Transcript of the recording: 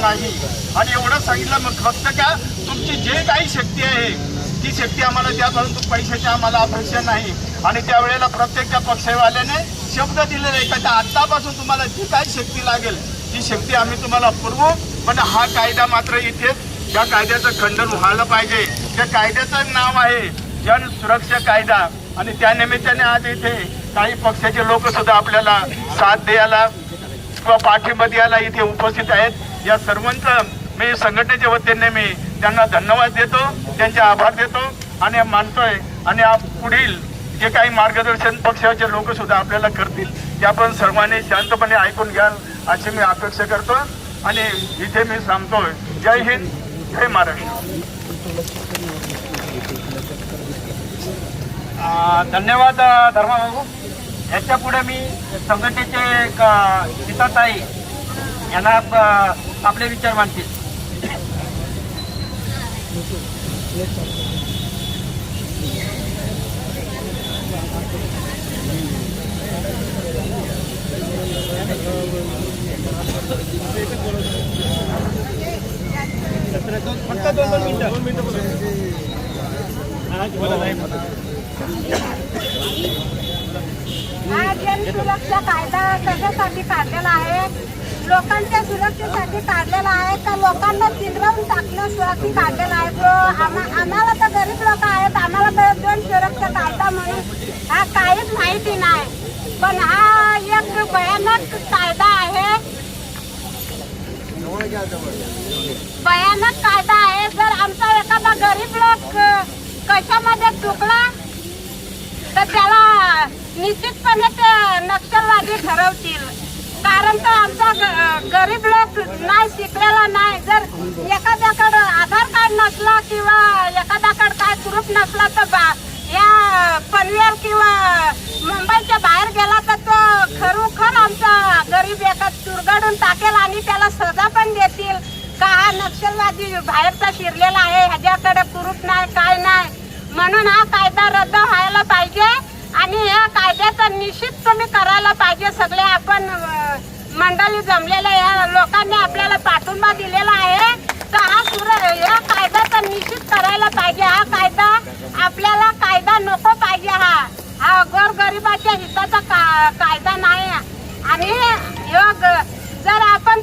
नाही. आणि एवढं सांगितलं मग फक्त का तुमची जे काही शक्ती आहे ती शक्ती आम्हाला द्या परंतु पैशाची आम्हाला अपेक्षा नाही. आणि त्यावेळेला प्रत्येक त्या पक्षवाल्याने शब्द दिलेला आहे का त्या आत्तापासून तुम्हाला जी काही शक्ती लागेल ती शक्ती आम्ही तुम्हाला पुरवू. पण हा कायदा मात्र इथेच या कायद्याचं खंडन व्हायला पाहिजे. त्या कायद्याचं नाव आहे जन सुरक्षा कायदा. आणि त्या निमित्ताने आज इथे काही पक्षाचे लोक सुद्धा आपल्याला साथ द्यायला किंवा पाठिंबा द्यायला इथे उपस्थित आहेत. या सर्वांचं मी संघटनेच्या वतीने मी त्यांना धन्यवाद देतो त्यांचे आभार देतो आणि मानतोय आणि आप- पुढील जे काही मार्गदर्शन पक्षाचे लोक सुद्धा आपल्याला करतील ते आपण सर्वांनी शांतपणे ऐकून घ्याल अशी मी अपेक्षा करतो आणि इथे मी सांगतोय जय हिंद जय महाराष्ट्र. धन्यवाद धर्माबाबू धर्माभाऊ. याच्यापुढे मी संघटनेचे एक, गीताताई यांना आपले विचार मांडतील. हा जन सुरक्षा कायदा कशासाठी काढलेला आहे? लोकांच्या सुरक्षेसाठी काढलेला आहे. तर लोकांना चिंद्रवून टाकण्यासाठी काढलेला आहे. जो आम्हाला तर गरीब लोक आहेत. आम्हाला तर दोन सुरक्षा कायदा म्हणून हा काहीच माहिती नाही. पण हा एक भयानक कायदा आहे. भयानक कायदा आहे. जर आमचा एखादा गरीब लोक कशामध्ये चुकला तर त्याला निश्चितपणे ते नक्षलवादी ठरवतील. कारण तर आमचा ग- गरीब लोक नाही शिकलेला नाही. जर एखाद्याकडं आधार कार्ड नसला किंवा एखाद्याकडं काय प्रूफ नसला तर बा- या पनवेल किंवा मुंबईच्या बाहेर गेला तर तो खरोखर आमचा गरीब एका चुरगडून टाकेल आणि त्याला सजा पण देतील. का हा नक्षलवादी बाहेरचा शिरलेला आहे? ह्याच्याकडे प्रूफ नाही काय नाही? म्हणून हा कायदा रद्द व्हायला पाहिजे. या तर निश्चित तुम्ही करायला पाहिजे. सगळे आपण मंडळी जमलेल्या या लोकांनी आपल्याला पाठिंबा दिलेला आहे. तर हा सुर या कायद्याचा निश्चित करायला पाहिजे. हा कायदा आपल्याला कायदा नको पाहिजे हा. हा गोरगरिबाच्या हिताचा का कायदा नाही. आणि योग जर आपण